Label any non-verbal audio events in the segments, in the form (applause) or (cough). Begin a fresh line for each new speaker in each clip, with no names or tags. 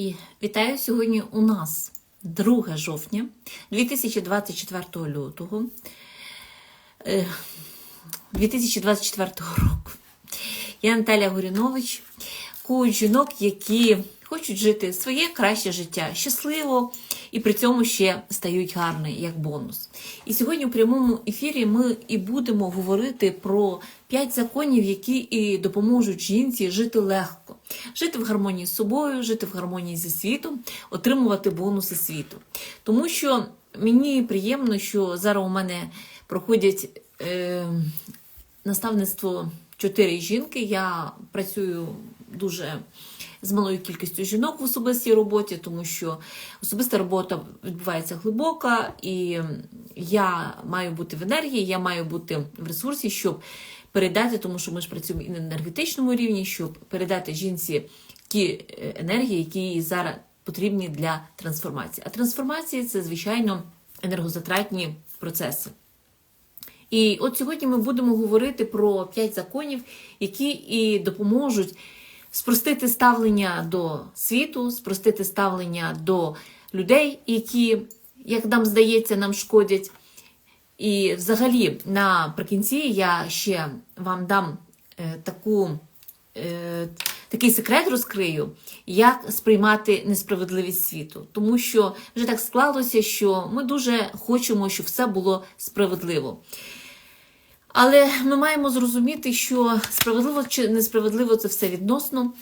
І вітаю сьогодні у нас 2 жовтня 2024 лютого е, 2024 року. Я Наталя Горінович, коуч жінок, які хочуть жити своє краще життя щасливо і при цьому ще стають гарні як бонус. І сьогодні у прямому ефірі ми і будемо говорити про 5 законів, які і допоможуть жінці жити легко, жити в гармонії з собою, жити в гармонії зі світом, отримувати бонуси світу. Тому що мені приємно, що зараз у мене проходять е, наставництво чотири жінки. Я працюю дуже з малою кількістю жінок в особистій роботі, тому що особиста робота відбувається глибока, і я маю бути в енергії, я маю бути в ресурсі, щоб передати, тому що ми ж працюємо і на енергетичному рівні, щоб передати жінці ті е, енергії, які їй зараз потрібні для трансформації. А трансформація це, звичайно, енергозатратні процеси. І от сьогодні ми будемо говорити про п'ять законів, які і допоможуть спростити ставлення до світу, спростити ставлення до людей, які, як нам здається, нам шкодять. І взагалі, наприкінці я ще вам дам е, таку, е, такий секрет розкрию, як сприймати несправедливість світу. Тому що вже так склалося, що ми дуже хочемо, щоб все було справедливо. Але ми маємо зрозуміти, що справедливо чи несправедливо це все відносно,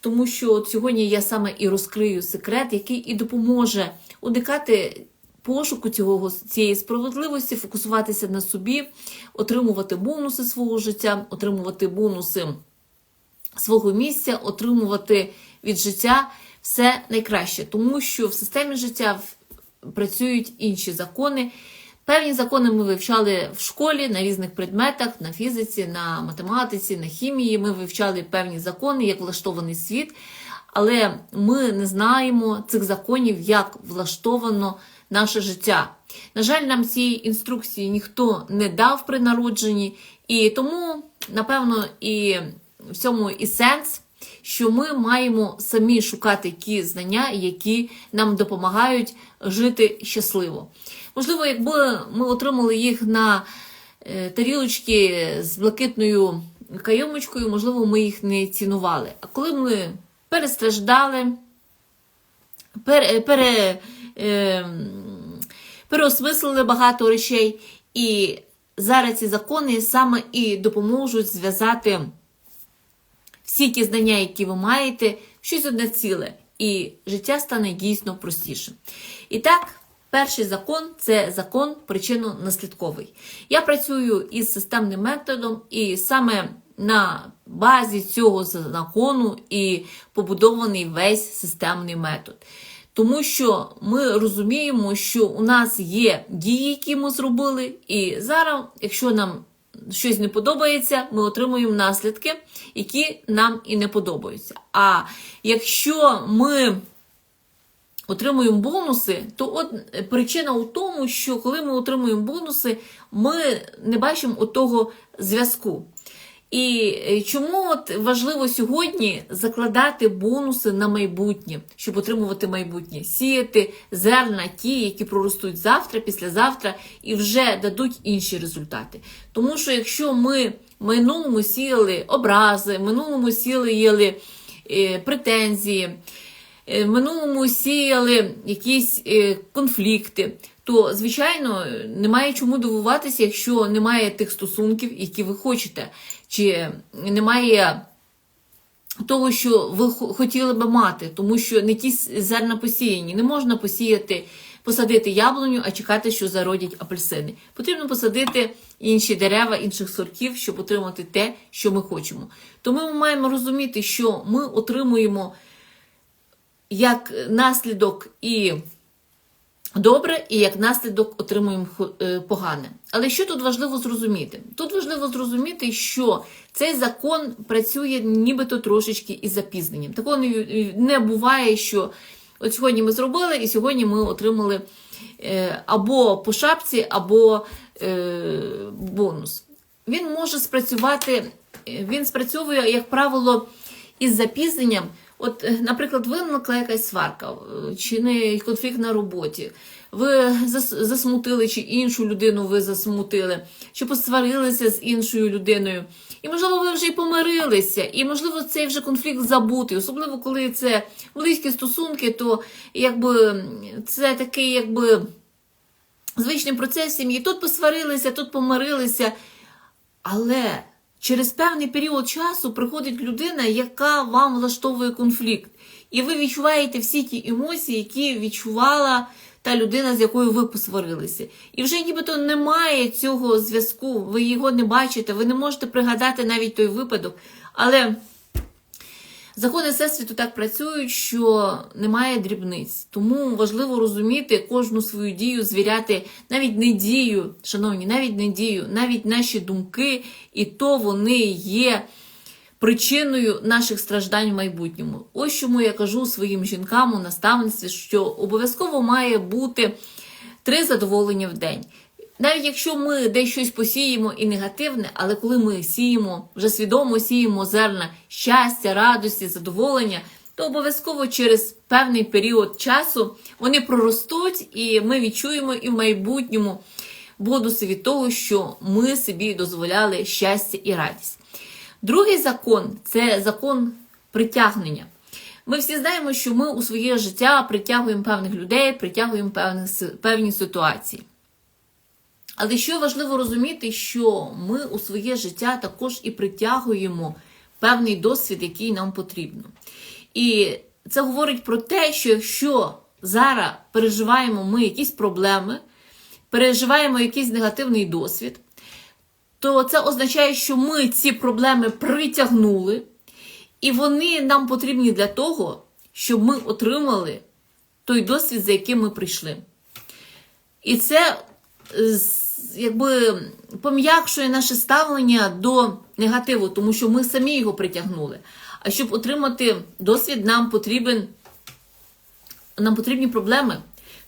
тому що от сьогодні я саме і розкрию секрет, який і допоможе уникати пошуку цього, цієї справедливості, фокусуватися на собі, отримувати бонуси свого життя, отримувати бонуси свого місця, отримувати від життя все найкраще, тому що в системі життя працюють інші закони. Певні закони ми вивчали в школі на різних предметах, на фізиці, на математиці, на хімії. Ми вивчали певні закони, як влаштований світ, але ми не знаємо цих законів, як влаштовано наше життя. На жаль, нам цієї інструкції ніхто не дав при народженні, і тому, напевно, і в цьому і сенс. Що ми маємо самі шукати ті знання, які нам допомагають жити щасливо. Можливо, якби ми отримали їх на е, тарілочки з блакитною кайомочкою, можливо, ми їх не цінували. А коли ми перестраждали, пере, пере, е, переосмислили багато речей, і зараз ці закони саме і допоможуть зв'язати всі ті знання, які ви маєте, щось одне ціле, і життя стане дійсно простішим. І так. Перший закон це закон причинно-наслідковий. Я працюю із системним методом, і саме на базі цього закону і побудований весь системний метод. Тому що ми розуміємо, що у нас є дії, які ми зробили, і зараз, якщо нам щось не подобається, ми отримуємо наслідки, які нам і не подобаються. А якщо ми отримуємо бонуси, то от причина у тому, що коли ми отримуємо бонуси, ми не бачимо того зв'язку. І чому от важливо сьогодні закладати бонуси на майбутнє, щоб отримувати майбутнє, сіяти зерна, ті, які проростуть завтра, післязавтра, і вже дадуть інші результати. Тому що якщо ми минулому сіяли образи, минулому сіяли е, претензії, в минулому сіяли якісь конфлікти, то, звичайно, немає чому дивуватися, якщо немає тих стосунків, які ви хочете, чи немає того, що ви хотіли би мати, тому що не ті зерна посіяні. Не можна посіяти, посадити яблуню, а чекати, що зародять апельсини. Потрібно посадити інші дерева, інших сортів, щоб отримати те, що ми хочемо. Тому ми маємо розуміти, що ми отримуємо як наслідок і добре, і як наслідок отримуємо погане. Але що тут важливо зрозуміти? Тут важливо зрозуміти, що цей закон працює нібито трошечки із запізненням. Такого не буває, що от сьогодні ми зробили, і сьогодні ми отримали або по шапці, або бонус. Він може спрацювати, він спрацьовує, як правило, із запізненням От, е, наприклад, виникла якась сварка е, чи не конфлікт на роботі. Ви засмутили, чи іншу людину ви засмутили, чи посварилися з іншою людиною. І, можливо, ви вже й помирилися, і, можливо, цей вже конфлікт забутий. Особливо, коли це близькі стосунки, то якби це такий, якби звичний процес сім'ї. Тут посварилися, тут помирилися. Але через певний період часу приходить людина, яка вам влаштовує конфлікт. І ви відчуваєте всі ті емоції, які відчувала та людина, з якою ви посварилися. І вже нібито немає цього зв'язку, ви його не бачите, ви не можете пригадати навіть той випадок. Але Закони Всесвіту так працюють, що немає дрібниць. Тому важливо розуміти кожну свою дію, звіряти навіть не дію, шановні, навіть не дію, навіть наші думки, і то вони є причиною наших страждань в майбутньому. Ось чому я кажу своїм жінкам у наставництві, що обов'язково має бути три задоволення в день. Навіть якщо ми десь щось посіємо і негативне, але коли ми сіємо, вже свідомо сіємо зерна щастя, радості, задоволення, то обов'язково через певний період часу вони проростуть, і ми відчуємо і в майбутньому бонуси від того, що ми собі дозволяли щастя і радість. Другий закон це закон притягнення. Ми всі знаємо, що ми у своє життя притягуємо певних людей, притягуємо певні, ситуації. Але що важливо розуміти, що ми у своє життя також і притягуємо певний досвід, який нам потрібно. І це говорить про те, що якщо зараз переживаємо ми якісь проблеми, переживаємо якийсь негативний досвід, то це означає, що ми ці проблеми притягнули, і вони нам потрібні для того, щоб ми отримали той досвід, за яким ми прийшли. І це якби пом'якшує наше ставлення до негативу, тому що ми самі його притягнули. А щоб отримати досвід, нам потрібен нам потрібні проблеми.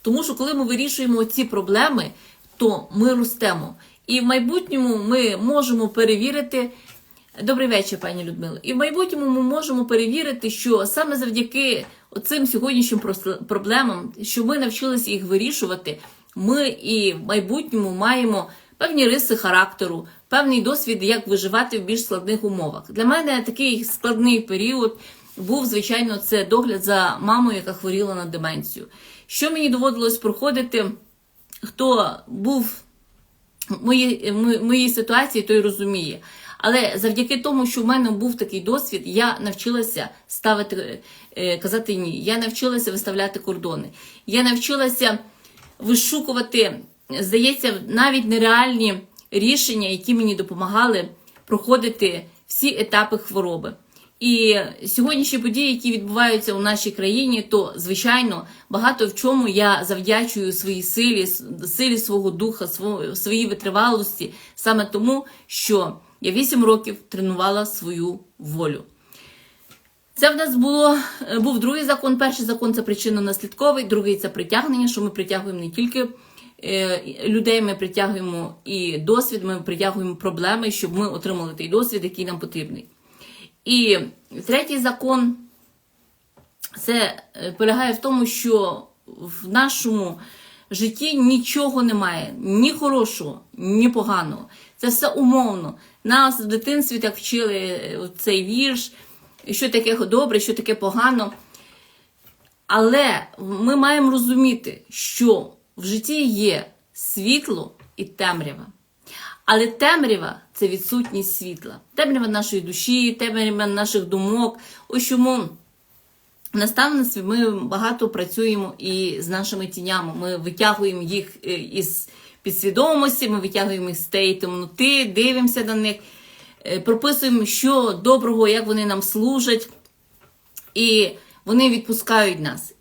Тому що коли ми вирішуємо ці проблеми, то ми ростемо. І в майбутньому ми можемо перевірити. Добрий вечір, пані Людмила. І в майбутньому ми можемо перевірити, що саме завдяки цим сьогоднішнім проблемам, що ми навчилися їх вирішувати, ми і в майбутньому маємо певні риси характеру, певний досвід, як виживати в більш складних умовах. Для мене такий складний період був, звичайно, це догляд за мамою, яка хворіла на деменцію. Що мені доводилось проходити, хто був в моїй, м- моїй ситуації, той розуміє. Але завдяки тому, що в мене був такий досвід, я навчилася ставити, е, казати ні. Я навчилася виставляти кордони. Я навчилася вишукувати, здається, навіть нереальні рішення, які мені допомагали проходити всі етапи хвороби. І сьогоднішні події, які відбуваються у нашій країні, то звичайно багато в чому я завдячую своїй силі, силі свого духа, своїй витривалості, саме тому, що я 8 років тренувала свою волю. Це в нас було, е, був другий закон. Перший закон це причинно-наслідковий, другий це притягнення, що ми притягуємо не тільки е, людей, ми притягуємо і досвід, ми притягуємо проблеми, щоб ми отримали той досвід, який нам потрібний. І третій закон це е, полягає в тому, що в нашому житті нічого немає, ні хорошого, ні поганого. Це все умовно. Нас в дитинстві так вчили цей вірш, що таке добре, що таке погано. Але ми маємо розуміти, що в житті є світло і темрява. Але темрява це відсутність світла. Темрява нашої душі, темрява наших думок. Ось чому в наставництві ми багато працюємо і з нашими тінями. Ми витягуємо їх е, із підсвідомості, ми витягуємо їх з тієї темноти, дивимося на них, прописуємо, що доброго, як вони нам служать. І вони відпускають нас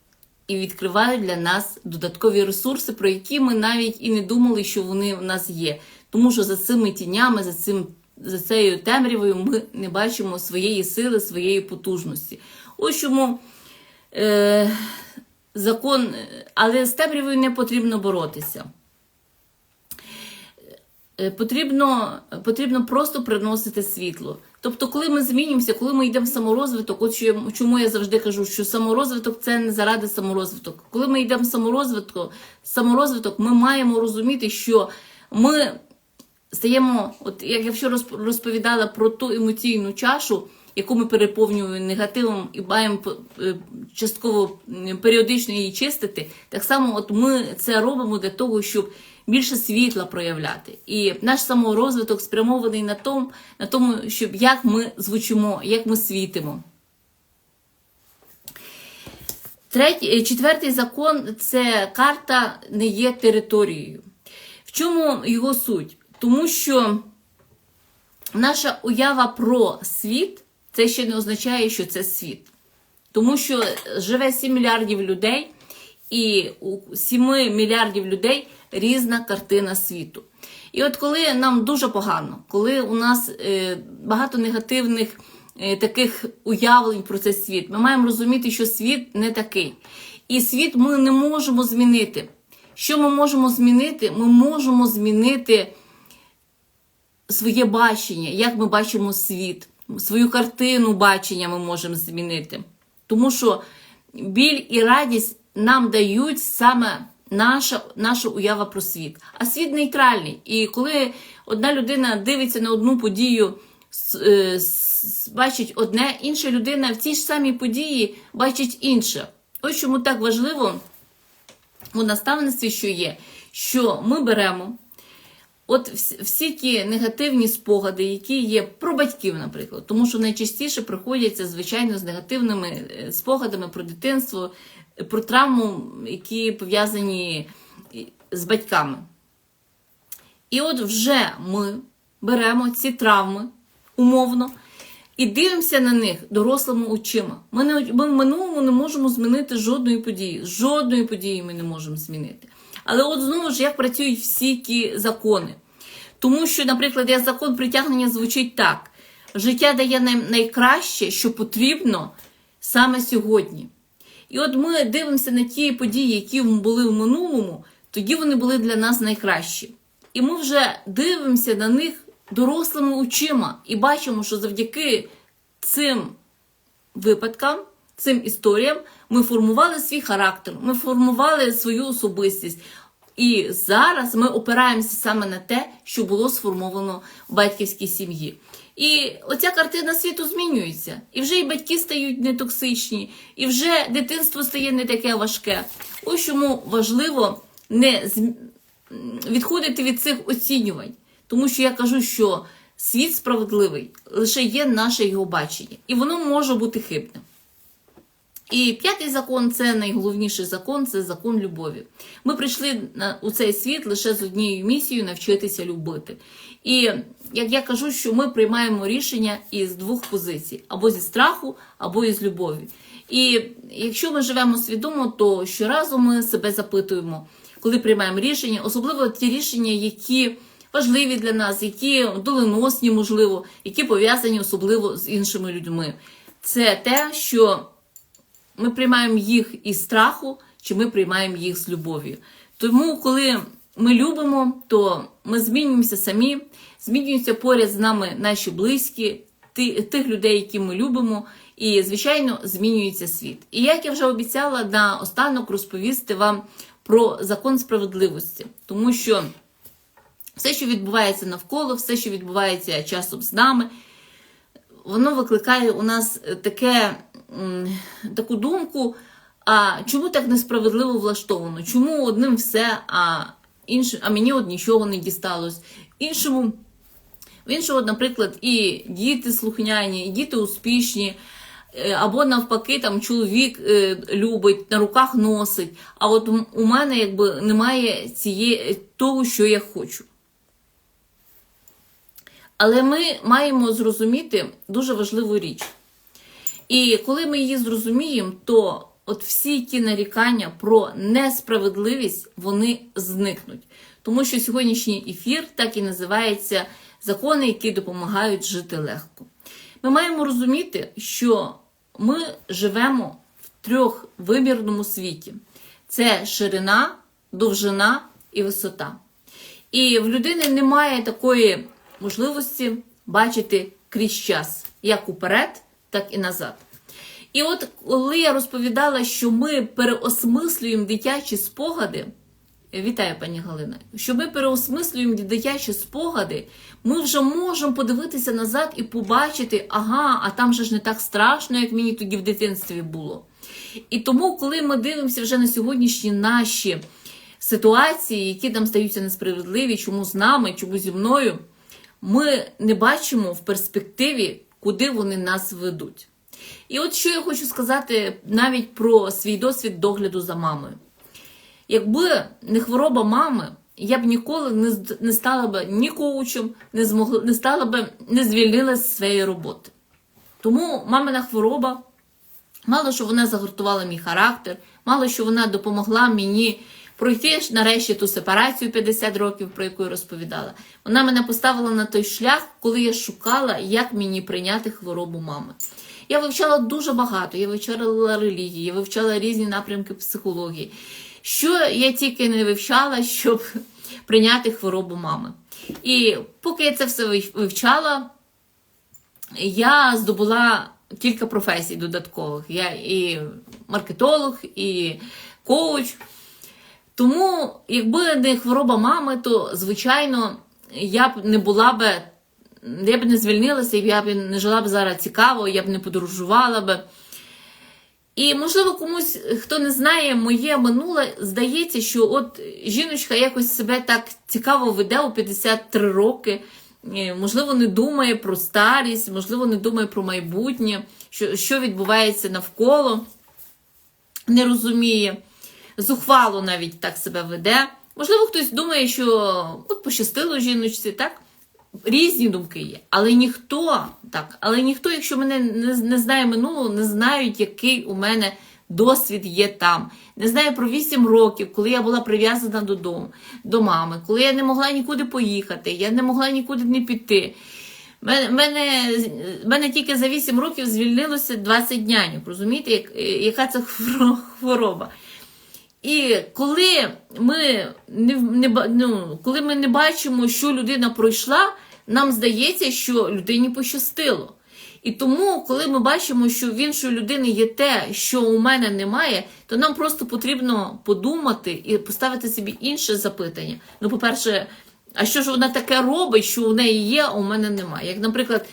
і відкривають для нас додаткові ресурси, про які ми навіть і не думали, що вони в нас є. Тому що за цими тінями, за цим за цією темрявою ми не бачимо своєї сили, своєї потужності. Ось чому е, закон, але з темрявою не потрібно боротися.
Е, потрібно, потрібно просто приносити світло. Тобто, коли ми змінюємося, коли ми йдемо в саморозвиток, от чому я завжди кажу, що саморозвиток це не заради саморозвиток. Коли ми йдемо в саморозвиток, саморозвиток, ми маємо розуміти, що ми стаємо, от як я вчора розповідала про ту емоційну чашу, яку ми переповнюємо негативом і маємо е, частково періодично її чистити, так само от ми це робимо для того, щоб більше світла проявляти. І наш саморозвиток спрямований на тому, на тому, щоб як ми звучимо, як ми світимо. Третій, е, четвертий закон це карта не є територією. В чому його суть? Тому що наша уява про світ це ще не означає, що це світ. Тому що живе 7 мільярдів людей, і у 7 мільярдів людей різна картина світу. І от коли нам дуже погано, коли у нас е, багато негативних е, таких уявлень про цей світ, ми маємо розуміти, що світ не такий. І світ ми не можемо змінити. Що ми можемо змінити? Ми можемо змінити своє бачення, як ми бачимо світ, свою картину бачення ми можемо змінити. Тому що біль і радість нам дають саме наша, наша уява про світ. А світ нейтральний. І коли одна людина дивиться на одну подію, е, бачить одне, інша людина в цій ж самій події бачить інше. Ось чому так важливо у наставництві, що є, що ми беремо. От всі ті негативні спогади, які є про батьків, наприклад, тому що найчастіше приходяться, звичайно, з негативними е, спогадами про дитинство, е, про травму, які пов'язані з батьками. І от вже ми беремо ці травми умовно і дивимося на них дорослими очима. Ми, не, ми в минулому не можемо змінити жодної події. Жодної події ми не можемо змінити. Але от знову ж як працюють всі ті закони. Тому що, наприклад, як закон притягнення звучить так: життя дає нам найкраще, що потрібно саме сьогодні. І от ми дивимося на ті події, які були в минулому, тоді вони були для нас найкращі. І ми вже дивимося на них дорослими очима і бачимо, що завдяки цим випадкам, цим історіям ми формували свій характер, ми формували свою особистість. І зараз ми опираємося саме на те, що було сформовано в батьківській сім'ї. І оця картина світу змінюється. І вже і батьки стають не токсичні, і вже дитинство стає не таке важке. Ось чому важливо не відходити від цих оцінювань. Тому що я кажу, що світ справедливий лише є наше його бачення, і воно може бути хибним. І п'ятий закон це найголовніший закон це закон любові. Ми прийшли у цей світ лише з однією місією навчитися любити. І як я кажу, що ми приймаємо рішення із двох позицій: або зі страху, або із любові. І якщо ми живемо свідомо, то щоразу ми себе запитуємо, коли приймаємо рішення, особливо ті рішення, які важливі для нас, які доленосні, можливо, які пов'язані особливо з іншими людьми. Це те, що ми приймаємо їх із страху, чи ми приймаємо їх з любов'ю. Тому, коли ми любимо, то ми змінюємося самі, змінюються поряд з нами наші близькі, тих людей, які ми любимо, і, звичайно, змінюється світ. І як я вже обіцяла на останок розповісти вам про закон справедливості, тому що все, що відбувається навколо, все, що відбувається часом з нами, воно викликає у нас таке, таку думку, а чому так несправедливо влаштовано? Чому одним все, а, іншим, а мені от нічого не дісталось? Іншому, в іншого, наприклад, і діти слухняні, і діти успішні. е, Або навпаки, там чоловік е, любить, на руках носить. А от у мене якби немає цієї того, що я хочу. Але ми маємо зрозуміти дуже важливу річ. І коли ми її зрозуміємо, то от всі ті нарікання про несправедливість вони зникнуть. Тому що сьогоднішній ефір так і називається закони, які допомагають жити легко. Ми маємо розуміти, що ми живемо в трьохвимірному світі: це ширина, довжина і висота. І в людини немає такої можливості бачити крізь час, як уперед, так і назад. І от коли я розповідала, що ми переосмислюємо дитячі спогади, вітаю, пані Галина, що ми переосмислюємо дитячі спогади, ми вже можемо подивитися назад і побачити, ага, а там же ж не так страшно, як мені тоді в дитинстві було. І тому, коли ми дивимося вже на сьогоднішні наші ситуації, які там стаються несправедливі, чому з нами, чому зі мною, ми не бачимо в перспективі, куди вони нас ведуть. І от що я хочу сказати навіть про свій досвід догляду за мамою. Якби не хвороба мами, я б ніколи не, стала б ні коучем, не змогла, не стала б, не звільнилася з своєї роботи. Тому мамина хвороба, мало що вона загортувала мій характер, мало що вона допомогла мені пройти нарешті ту сепарацію 50 років, про яку я розповідала. Вона мене поставила на той шлях, коли я шукала, як мені прийняти хворобу мами. Я вивчала дуже багато, я вивчала релігії, я вивчала різні напрямки психології. Що я тільки не вивчала, щоб прийняти хворобу мами. І поки я це все вивчала, я здобула кілька професій додаткових. Я і маркетолог, і коуч. Тому, якби не хвороба мами, то звичайно я б не була би, я б не звільнилася, я б не жила б зараз цікаво, я б не подорожувала би. І, можливо, комусь, хто не знає моє минуле, здається, що от жіночка якось себе так цікаво веде у 53 роки, е, можливо, не думає про старість, можливо, не думає про майбутнє, що, що відбувається навколо, не розуміє, зухвало навіть так себе веде. Можливо, хтось думає, що от пощастило жіночці, так? Різні думки є, але ніхто так, але ніхто, якщо мене не, не знає минулого, не знають, який у мене досвід є там. Не знає про 8 років, коли я була прив'язана додому, до мами, коли я не могла нікуди поїхати, я не могла нікуди не піти. Мене, мене, мене тільки за 8 років звільнилося 20 няньок. Розумієте, як, яка це (laughs) хворо- хвороба? І коли ми не, не, ну, коли ми не бачимо, що людина пройшла, нам здається, що людині пощастило. І тому, коли ми бачимо, що в іншої людини є те, що у мене немає, то нам просто потрібно подумати і поставити собі інше запитання. Ну, по-перше, а що ж вона таке робить, що у неї є, а у мене немає? Як, наприклад,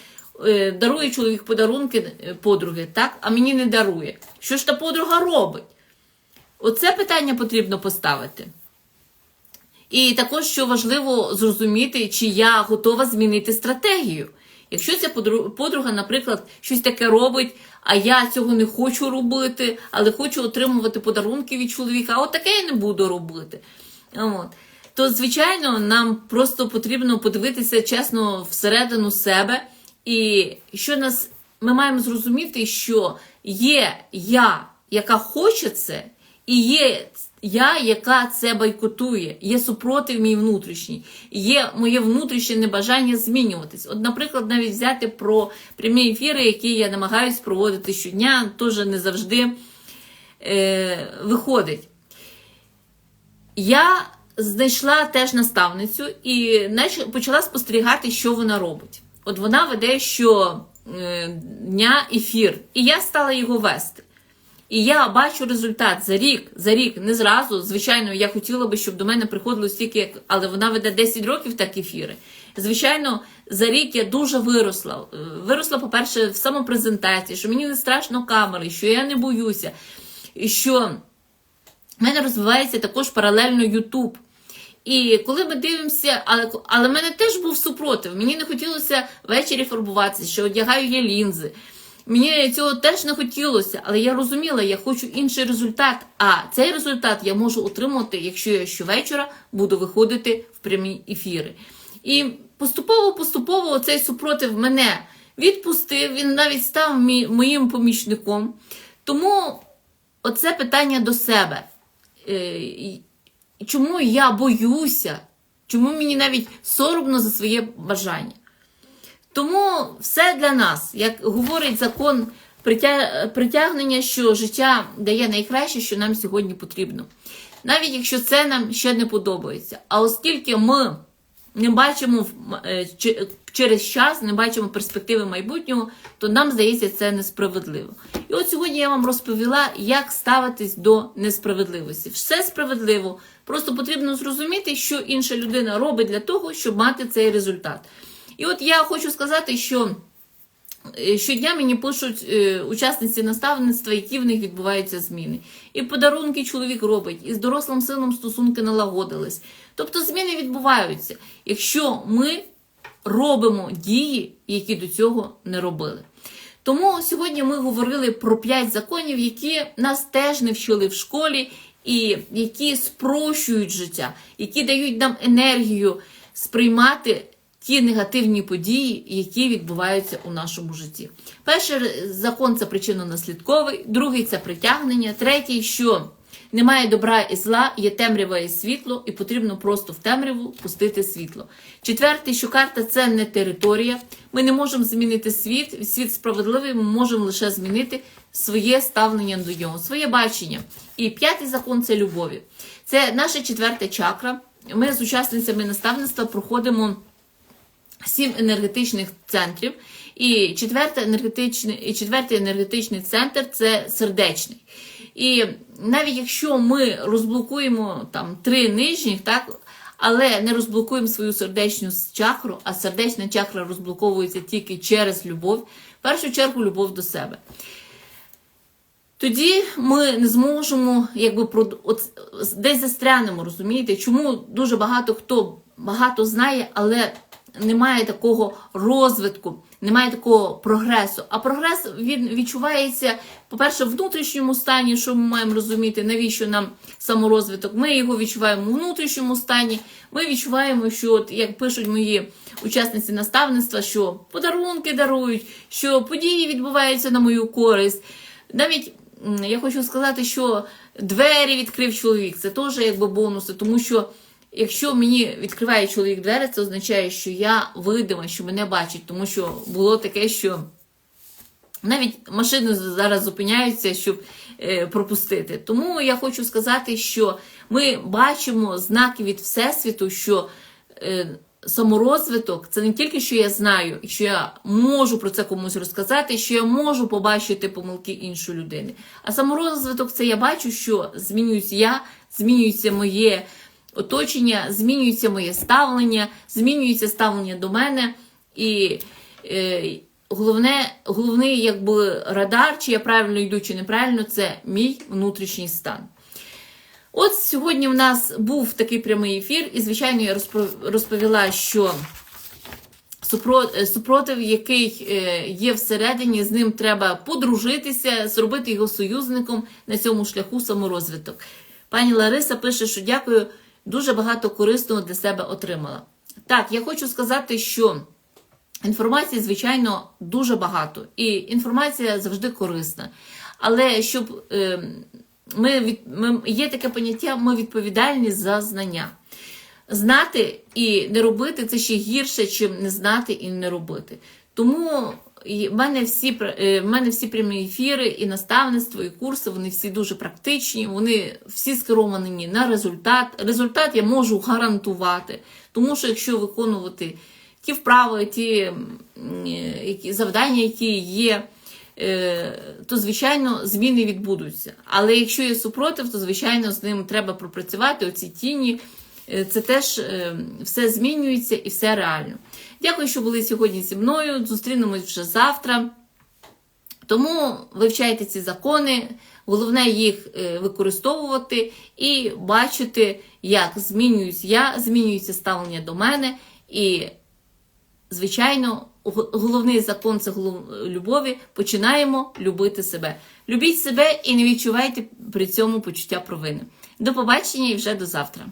е, дарує чоловік подарунки подруги, так, а мені не дарує. Що ж та подруга робить? Оце питання потрібно поставити. І також, що важливо зрозуміти, чи я готова змінити стратегію. Якщо ця подруга, наприклад, щось таке робить, а я цього не хочу робити, але хочу отримувати подарунки від чоловіка, а от таке я не буду робити. От. То, звичайно, нам просто потрібно подивитися чесно всередину себе. І що нас ми маємо зрозуміти, що є я, яка хоче це, і є я, яка це бойкотує, є супротив мій внутрішній, є моє внутрішнє небажання змінюватись. От, наприклад, навіть взяти про прямі ефіри, які я намагаюсь проводити щодня, теж не завжди е, виходить. Я знайшла теж наставницю і почала спостерігати, що вона робить. От вона веде що е, дня ефір, і я стала його вести. І я бачу результат за рік, за рік, не зразу. Звичайно, я хотіла би, щоб до мене приходило стільки, але вона веде 10 років так ефіри. Звичайно, за рік я дуже виросла. Виросла, по-перше, в самопрезентації, що мені не страшно камери, що я не боюся, що в мене розвивається також паралельно Ютуб. І коли ми дивимося, але, але мене теж був супротив. Мені не хотілося ввечері фарбуватися, що одягаю я лінзи. Мені цього теж не хотілося, але я розуміла, я хочу інший результат. А цей результат я можу отримати, якщо я щовечора буду виходити в прямі ефіри. І поступово-поступово цей супротив мене відпустив, він навіть став моїм помічником. Тому оце питання до себе. Е, чому я боюся, чому мені навіть соромно за своє бажання. Тому все для нас, як говорить закон притягнення, що життя дає найкраще, що нам сьогодні потрібно. Навіть якщо це нам ще не подобається. А оскільки ми не бачимо е, через час, не бачимо перспективи майбутнього, то нам здається це несправедливо. І от сьогодні я вам розповіла, як ставитись до несправедливості. Все справедливо. Просто потрібно зрозуміти, що інша людина робить для того, щоб мати цей результат. І от я хочу сказати, що. Е, Щодня мені пишуть е, учасниці наставництва, які в них відбуваються зміни. І подарунки чоловік робить, і з дорослим сином стосунки налагодились. Тобто зміни відбуваються, якщо ми робимо дії, які до цього не робили. Тому сьогодні ми говорили про п'ять законів, які нас теж не вчили в школі, і які спрощують життя, які дають нам енергію сприймати ті негативні події, які відбуваються у нашому житті. Перший закон це причинно-наслідковий, другий це притягнення, третій, що немає добра і зла, є темрява і світло, і потрібно просто в темряву пустити світло. Четвертий, що карта це не територія. Ми не можемо змінити світ. Світ справедливий, ми можемо лише змінити своє ставлення до нього, своє бачення. І п'ятий закон це любові. Це наша четверта чакра. Ми з учасницями наставництва проходимо сім енергетичних центрів. І четвертий енергетичний, і четвертий енергетичний центр це сердечний. І навіть якщо ми розблокуємо там три нижніх, так, але не розблокуємо свою сердечну чакру, а сердечна чакра розблоковується тільки через любов, в першу чергу любов до себе. Тоді ми не зможемо, якби десь застрянемо, розумієте? Чому дуже багато хто багато знає, але немає такого розвитку, немає такого прогресу. А прогрес він відчувається, по-перше, в внутрішньому стані, що ми маємо розуміти, навіщо нам саморозвиток. Ми його відчуваємо у внутрішньому стані. Ми відчуваємо, що, от, як пишуть мої учасниці наставництва, що подарунки дарують, що події відбуваються на мою користь. Навіть я хочу сказати, що двері відкрив чоловік, це теж якби бонуси, тому що якщо мені відкриває чоловік двері, це означає, що я видима, що мене бачить, тому що було таке, що навіть машини зараз зупиняються, щоб е, пропустити. Тому я хочу сказати, що ми бачимо знаки від Всесвіту, що е, саморозвиток це не тільки що я знаю, що я можу про це комусь розказати, що я можу побачити помилки іншої людини. А саморозвиток це я бачу, що змінююсь я, змінюється моє оточення, змінюється моє ставлення, змінюється ставлення до мене. І е, головне, головний якби радар, чи я правильно йду, чи неправильно, це мій внутрішній стан. От сьогодні в нас був такий прямий ефір, і, звичайно, я розповіла, що супротив, який е, є всередині, з ним треба подружитися, зробити його союзником на цьому шляху саморозвиток. Пані Лариса пише, що дякую, дуже багато корисного для себе отримала. Так, я хочу сказати, що інформації, звичайно, дуже багато, і інформація завжди корисна. Але щоб е, ми, ми є таке поняття, ми відповідальні за знання. Знати і не робити це ще гірше, чим не знати і не робити. Тому і в мене всі е, в мене всі прямі ефіри, і наставництво, і курси, вони всі дуже практичні, вони всі скеровані на результат. Результат я можу гарантувати, тому що якщо виконувати ті вправи, ті е, які, завдання, які є, е, то звичайно зміни відбудуться. Але якщо є супротив, то звичайно з ним треба пропрацювати оці тіні. Це теж все змінюється і все реально. Дякую, що були сьогодні зі мною. Зустрінемось вже завтра. Тому вивчайте ці закони, головне їх е, використовувати і бачити, як змінююсь я, змінюється ставлення до мене. І, звичайно, головний закон це любові. Починаємо любити себе. Любіть себе і не відчувайте при цьому почуття провини. До побачення і вже до завтра.